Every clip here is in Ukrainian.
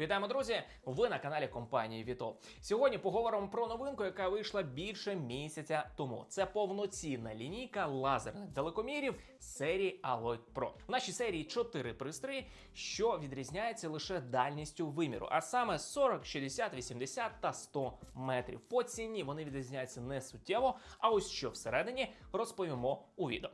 Вітаємо, друзі! Ви на каналі компанії Вітол. Сьогодні поговоримо про новинку, яка вийшла більше місяця тому. Це повноцінна лінійка лазерних телекомірів серії Alloy Pro. В нашій серії 4 пристрої, що відрізняється лише дальністю виміру, а саме 40, 60, 80 та 100 метрів. По ціні вони відрізняються не суттєво. А ось що всередині розповімо у відео.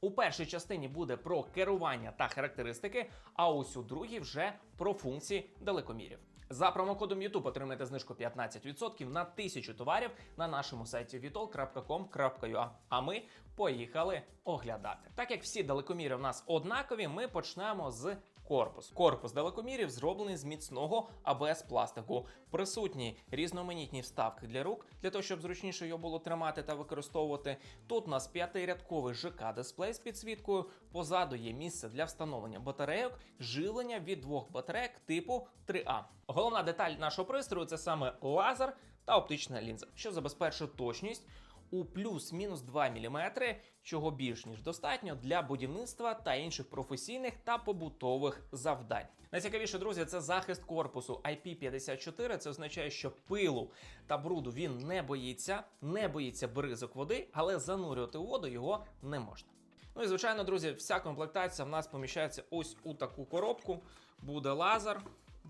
У першій частині буде про керування та характеристики, а ось у другій вже про функції далекомірів. За промокодом YouTube отримаєте знижку 15% на 1000 товарів на нашому сайті vitol.com.ua. А ми поїхали оглядати. Так як всі далекоміри в нас однакові, ми почнемо з корпусу. Корпус далекомірів зроблений з міцного АБС пластику. Присутні різноманітні вставки для рук, для того, щоб зручніше його було тримати та використовувати. Тут у нас п'ятирядковий ЖК дисплей з підсвіткою. Позаду є місце для встановлення батарейок, живлення від двох батарейок типу 3А. Головна деталь нашого пристрою це саме лазер та оптична лінза, що забезпечує точність у плюс-мінус 2 мм, чого більш ніж достатньо для будівництва та інших професійних та побутових завдань. Найцікавіше, друзі, це захист корпусу IP54. Це означає, що пилу та бруду він не боїться, не боїться бризок води, але занурювати воду його не можна. Ну і звичайно, друзі, вся комплектація в нас поміщається ось у таку коробку. Буде лазер,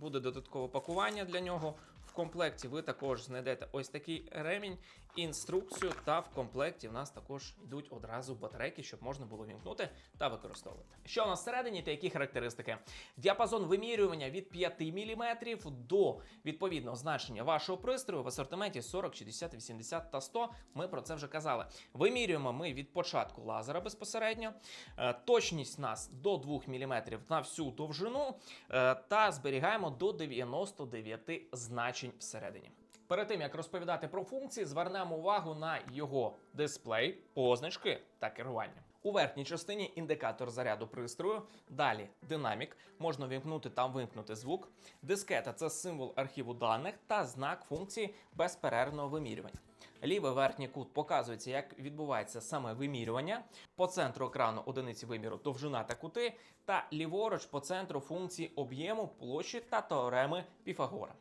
буде додаткове пакування для нього. Комплекті ви також знайдете ось такий ремінь, інструкцію, та в комплекті в нас також йдуть одразу батарейки, щоб можна було вімкнути та використовувати. Що у нас всередині та які характеристики? Діапазон вимірювання від 5 мм до відповідного значення вашого пристрою в асортименті 40, 60, 80 та 100. Ми про це вже казали. Вимірюємо ми від початку лазера безпосередньо. Е, Точність нас до 2 мм на всю довжину е, та зберігаємо до 99 значень всередині. Перед тим як розповідати про функції, звернемо увагу на його дисплей, позначки та керування. У верхній частині індикатор заряду пристрою, далі динамік, можна вімкнути та вимкнути звук. Дискета це символ архіву даних та знак функції безперервного вимірювання. Лівий верхній кут показується, як відбувається саме вимірювання. По центру екрану одиниці виміру довжина та кути, та ліворуч по центру функції об'єму, площі та теореми Піфагора.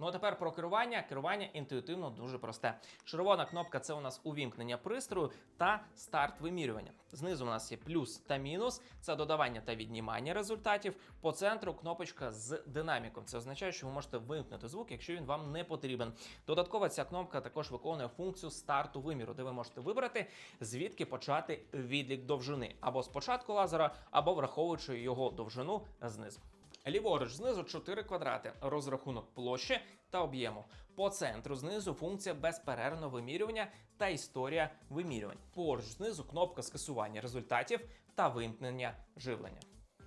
Ну а тепер про керування. Керування інтуїтивно дуже просте. Червона кнопка це у нас увімкнення пристрою та старт вимірювання. Знизу у нас є плюс та мінус, це додавання та віднімання результатів. По центру кнопочка з динаміком. Це означає, що ви можете вимкнути звук, якщо він вам не потрібен. Додатково ця кнопка також виконує функцію старту виміру, де ви можете вибрати, звідки почати відлік довжини, або з початку лазера, або враховуючи його довжину знизу. Ліворуч знизу 4 квадрати, розрахунок площі та об'єму. По центру знизу функція безперервного вимірювання та історія вимірювань. Поруч знизу кнопка скасування результатів та вимкнення живлення.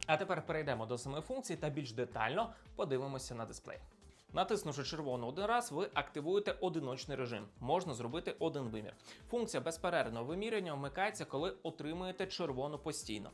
А тепер перейдемо до самої функції та більш детально подивимося на дисплей. Натиснувши червону один раз, ви активуєте одиночний режим. Можна зробити один вимір. Функція безперервного вимірювання вмикається, коли отримуєте червону постійно.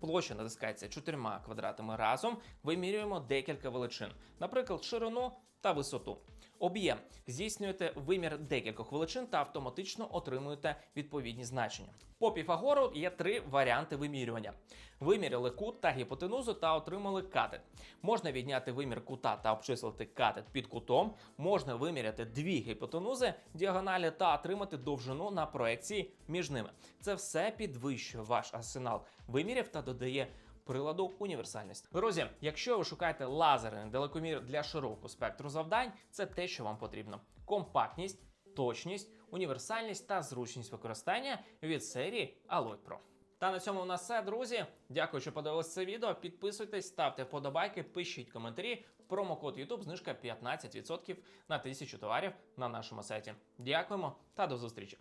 Площа натискається чотирма квадратами разом. Вимірюємо декілька величин, наприклад, ширину та висоту. Об'єм здійснюєте вимір декількох величин та автоматично отримуєте відповідні значення. По Піфагору є три варіанти вимірювання: виміряли кут та гіпотенузу та отримали катет. Можна відняти вимір кута та обчислити катет під кутом. Можна виміряти дві гіпотенузи діагоналі та отримати довжину на проекції між ними. Це все підвищує ваш арсенал вимірів та додає приладу універсальність. Друзі, якщо ви шукаєте лазерний далекомір для широкого спектру завдань, це те, що вам потрібно: компактність, точність, універсальність та зручність використання від серії Alloy Pro. Та на цьому у нас все, друзі. Дякую, що подивилися це відео. Підписуйтесь, ставте вподобайки, пишіть коментарі. Промокод YouTube знижка 15% на 1000 товарів на нашому сайті. Дякуємо та до зустрічі!